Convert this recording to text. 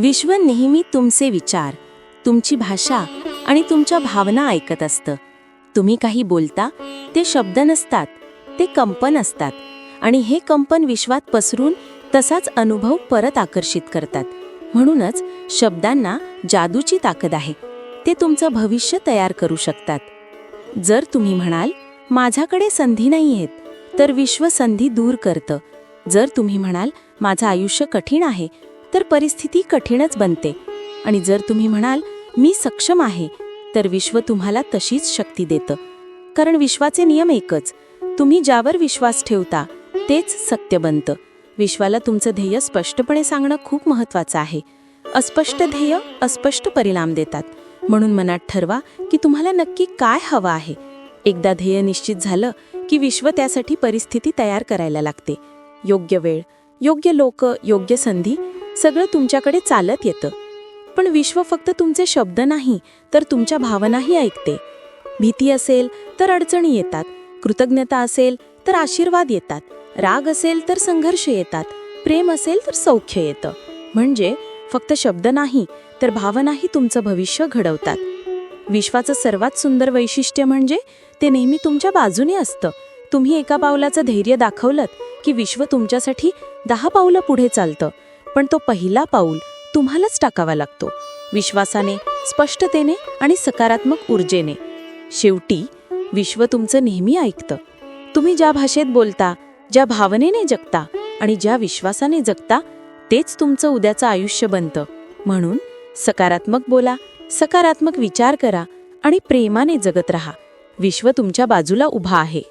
विश्व नेहमी तुमचे विचार तुमची भाषा आणि तुमच्या भावना ऐकत असतं. तुम्ही काही बोलता ते शब्द नसतात ते कंपन असतात आणि हे कंपन विश्वात पसरून तसाच अनुभव परत आकर्षित करतात. म्हणूनच शब्दांना जादूची ताकद आहे. ते तुमचं भविष्य तयार करू शकतात. जर तुम्ही म्हणाल माझ्याकडे संधी नाही आहेत तर विश्व संधी दूर करतं. जर तुम्ही म्हणाल माझं आयुष्य कठीण आहे तर परिस्थिती कठीणच बनते. आणि जर तुम्ही म्हणाल मी सक्षम आहे तर विश्व तुम्हाला तशीच शक्ती देतं. कारण विश्वाचे नियम एकच तुम्ही ज्यावर विश्वास ठेवता तेच सत्य बनतं. विश्वाला तुमचं ध्येय स्पष्टपणे सांगणं खूप महत्वाचं आहे. अस्पष्ट ध्येय अस्पष्ट परिणाम देतात. म्हणून मनात ठरवा की तुम्हाला नक्की काय हवं आहे. एकदा ध्येय निश्चित झालं की विश्व त्यासाठी परिस्थिती तयार करायला लागते. योग्य वेळ योग्य लोक योग्य संधी सगळं तुमच्याकडे चालत येतं. पण विश्व फक्त तुमचे शब्द नाही तर तुमच्या भावनाही ऐकते. भीती असेल तर अडचणी येतात. कृतज्ञता असेल तर आशीर्वाद येतात. राग असेल तर संघर्ष येतात. प्रेम असेल तर सौख्य येतं. म्हणजे फक्त शब्द नाही तर भावनाही तुमचं भविष्य घडवतात. विश्वाचं सर्वात सुंदर वैशिष्ट्य म्हणजे ते नेहमी तुमच्या बाजूने असतं. तुम्ही एका पावलाचं धैर्य दाखवलं की विश्व तुमच्यासाठी दहा पावलं पुढे चालतं. पण तो पहिला पाऊल तुम्हालाच टाकावा लागतो. विश्वासाने स्पष्टतेने आणि सकारात्मक ऊर्जेने. शेवटी विश्व तुमचं नेहमी ऐकतं. तुम्ही ज्या भाषेत बोलता ज्या भावनेने जगता आणि ज्या विश्वासाने जगता तेच तुमचं उद्याचं आयुष्य बनतं. म्हणून सकारात्मक बोला सकारात्मक विचार करा आणि प्रेमाने जगत राहा. विश्व तुमच्या बाजूला उभा आहे.